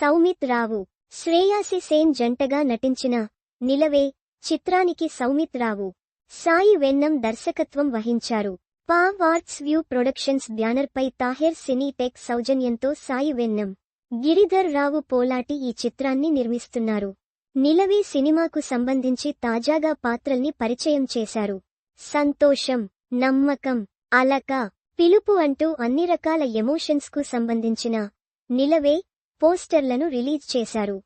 సౌమిత్ రావు. శ్రేయాసి సేన్ జంటగా నటించిన నిలవే చిత్రానికి సౌమిత్ రావు. సాయి వెన్నం దర్శకత్వం వహించారు. పా ఆర్ట్స్ వ్యూ ప్రొడక్షన్స్ బ్యానర్పై తాహెర్ సినీటెక్ సౌజన్యంతో సాయి వెన్నం గిరిధర్ రావు పోలాటి ఈ చిత్రాన్ని నిర్మిస్తున్నారు. నిలవే సినిమాకు సంబంధించి తాజాగా పాత్రల్ని పరిచయం చేశారు. సంతోషం నమ్మకం అలక పిలుపు అంటూ అన్ని రకాల ఎమోషన్స్కు సంబంధించిన నిలవే పోస్టర్లను రిలీజ్ చేశారు.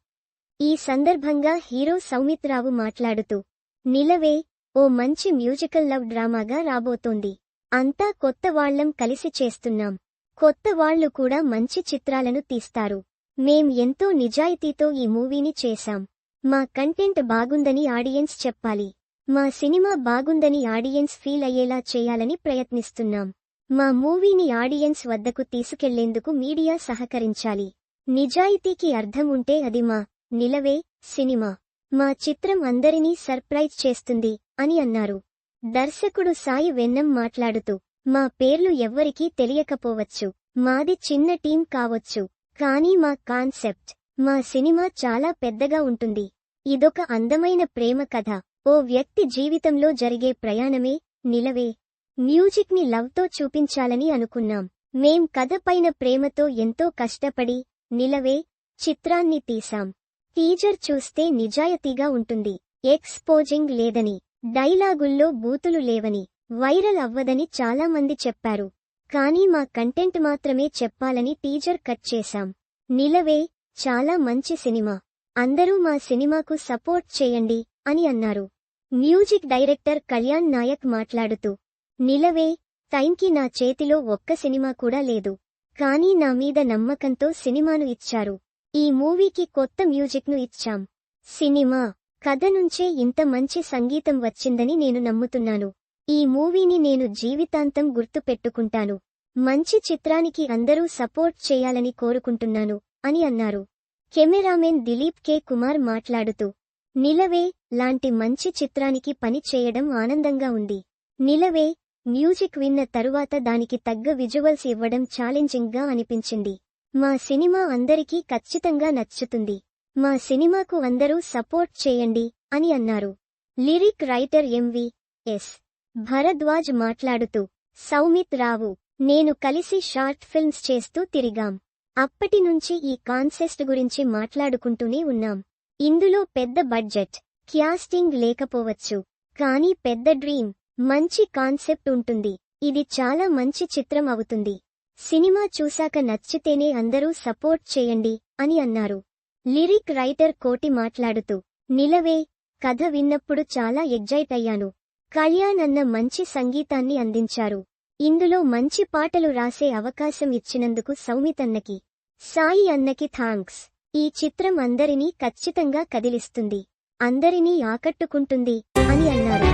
ఈ సందర్భంగా హీరో సౌమిత్రావు మాట్లాడుతూ నిలవే ఓ మంచి మ్యూజికల్ లవ్ డ్రామాగా రాబోతోంది. అంతా కొత్త వాళ్ళం కలిసి చేస్తున్నాం. కొత్త వాళ్ళు కూడా మంచి చిత్రాలను తీస్తారు. మేం ఎంతో నిజాయితీతో ఈ మూవీని చేశాం. మా కంటెంట్ బాగుందని ఆడియన్స్ చెప్పాలి. మా సినిమా బాగుందని ఆడియన్స్ ఫీల్ అయ్యేలా చేయాలని ప్రయత్నిస్తున్నాం. మా మూవీని ఆడియన్స్ వద్దకు తీసుకెళ్ళేందుకు మీడియా సహకరించాలి. నిజాయితీకి అర్థం ఉంటే అది మా నిలవే సినిమా. మా చిత్రం అందరినీ సర్ప్రైజ్ చేస్తుంది అని అన్నారు. దర్శకుడు సాయి వెన్నం మాట్లాడుతూ మా పేర్లు ఎవ్వరికీ తెలియకపోవచ్చు. మాది చిన్న టీం కావచ్చు. కానీ మా కాన్సెప్ట్ మా సినిమా చాలా పెద్దగా ఉంటుంది. ఇదొక అందమైన ప్రేమ కథ. ఓ వ్యక్తి జీవితంలో జరిగే ప్రయాణమే నిలవే. మ్యూజిక్ని లవ్తో చూపించాలని అనుకున్నాం. మేం కథ పైన ప్రేమతో ఎంతో కష్టపడి నిలవే చిత్రాన్ని తీశాం. టీజర్ చూస్తే నిజాయితీగా ఉంటుంది. ఎక్స్పోజింగ్ లేదని డైలాగుల్లో బూతులు లేవని వైరల్ అవ్వదని చాలా మంది చెప్పారు. కానీ మా కంటెంట్ మాత్రమే చెప్పాలని టీజర్ కట్ చేశాం. నిలవే చాలా మంచి సినిమా. అందరూ మా సినిమాకు సపోర్ట్ చేయండి అని అన్నారు. మ్యూజిక్ డైరెక్టర్ కళ్యాణ్ నాయక్ మాట్లాడుతూ నిలవే టైంకి నా చేతిలో ఒక్క సినిమా కూడా లేదు. కానీ నా మీద నమ్మకంతో సినిమాను ఇచ్చారు. ఈ మూవీకి కొత్త మ్యూజిక్ను ఇచ్చాం. సినిమా. కథ నుంచే ఇంత మంచి సంగీతం వచ్చిందని నేను నమ్ముతున్నాను. ఈ మూవీని నేను జీవితాంతం గుర్తుపెట్టుకుంటాను. మంచి చిత్రానికి అందరూ సపోర్ట్ చేయాలని కోరుకుంటున్నాను అని అన్నారు. కెమెరామెన్ దిలీప్ కే. కుమార్ మాట్లాడుతూ నిలవే లాంటి మంచి చిత్రానికి పని చేయడం ఆనందంగా ఉంది. నిలవే మ్యూజిక్ విన్న తరువాత దానికి తగ్గ విజువల్స్ ఇవ్వడం ఛాలెంజింగ్గా అనిపించింది. మా సినిమా అందరికీ ఖచ్చితంగా నచ్చుతుంది. మా సినిమాకు అందరూ సపోర్ట్ చేయండి అని అన్నారు. Lyric writer MV S. Bharadwaj మాట్లాడుతూ సౌమిత్ రావు నేను కలిసి షార్ట్ ఫిల్మ్స్ చేస్తూ తిరిగాం. అప్పటి నుంచి ఈ కాన్సెస్ట్ గురించి మాట్లాడుకుంటూనే ఉన్నాం. ఇందులో పెద్ద బడ్జెట్ క్యాస్టింగ్ లేకపోవచ్చు కానీ పెద్ద డ్రీమ్ మంచి కాన్సెప్ట్ ఉంటుంది. ఇది చాలా మంచి చిత్రం అవుతుంది. సినిమా చూశాక నచ్చితేనే అందరూ సపోర్ట్ చేయండి అని అన్నారు. లిరిక్ రైటర్ కోటి మాట్లాడుతూ నిలవే కథ విన్నప్పుడు చాలా ఎగ్జైట్ అయ్యాను. కళ్యాణ్ అన్న మంచి సంగీతాన్ని అందించారు. ఇందులో మంచి పాటలు రాసే అవకాశం ఇచ్చినందుకు సౌమితన్నకి సాయి అన్నకి థాంక్స్. ఈ చిత్రం అందరినీ ఖచ్చితంగా కదిలిస్తుంది. అందరినీ ఆకట్టుకుంటుంది అని అన్నారు.